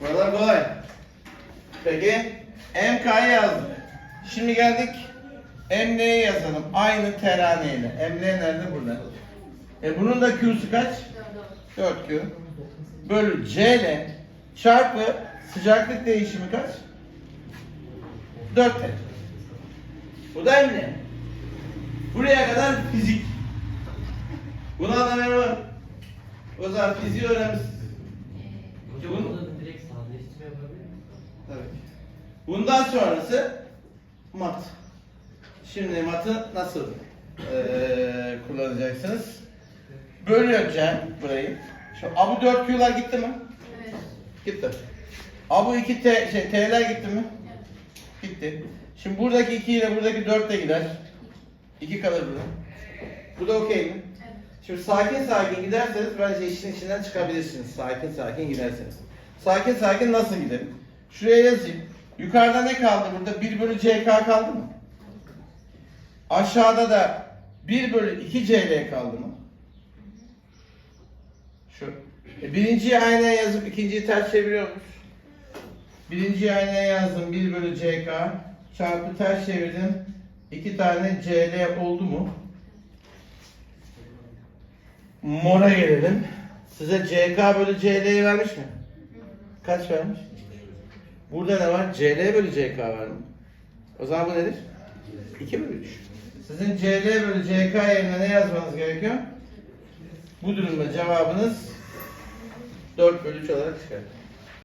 Buralar kolay. Peki MK'yı yazdık. Şimdi geldik Emre'ye yazalım. Aynı teraneyle. Emre nerede? Burada. E bunun da Q'su kaç? 4Q. Bölü CL çarpı sıcaklık değişimi kaç? 4 derece. Bu da Emre. Buraya kadar fizik. Da merhaba. O zaman fiziği öğrenmişsiniz. Hocam Bunu- burada da yapabilir? Tabii ki. Bundan sonrası mat. Şimdi matı nasıl eee, kullanacaksınız? Böleceğim burayı. Şu abu 4 Q'lar gitti mi? Evet. Gitti. Abu 2 T, şey, T'ler gitti mi? Gitti. Şimdi buradaki 2 ile buradaki 4 de gider. 2 kalır burada. Bu da okey mi? Evet. Şimdi sakin sakin giderseniz bence işin içinden çıkabilirsiniz. Sakin sakin giderseniz. Sakin sakin nasıl gidelim? Şuraya yazayım. Yukarıda ne kaldı burada? 1 bölü CK kaldı mı? Aşağıda da 1 bölü 2 CL kaldı mı? Şu. E, birinciyi aynaya yazıp ikinciyi ters çeviriyor muyuz? Birinciyi aynaya yazdım 1 bölü CK çarpı ters çevirdim. 2 tane CL oldu mu? Mora gelelim. Size CK bölü CL'yi vermiş mi? Kaç vermiş? Burada ne var? CL bölü CK var mı? O zaman bu nedir? 2 bölü 3. Sizin CL bölü CK yerine ne yazmanız gerekiyor? Bu durumda cevabınız 4 bölü 3 olarak çıkar.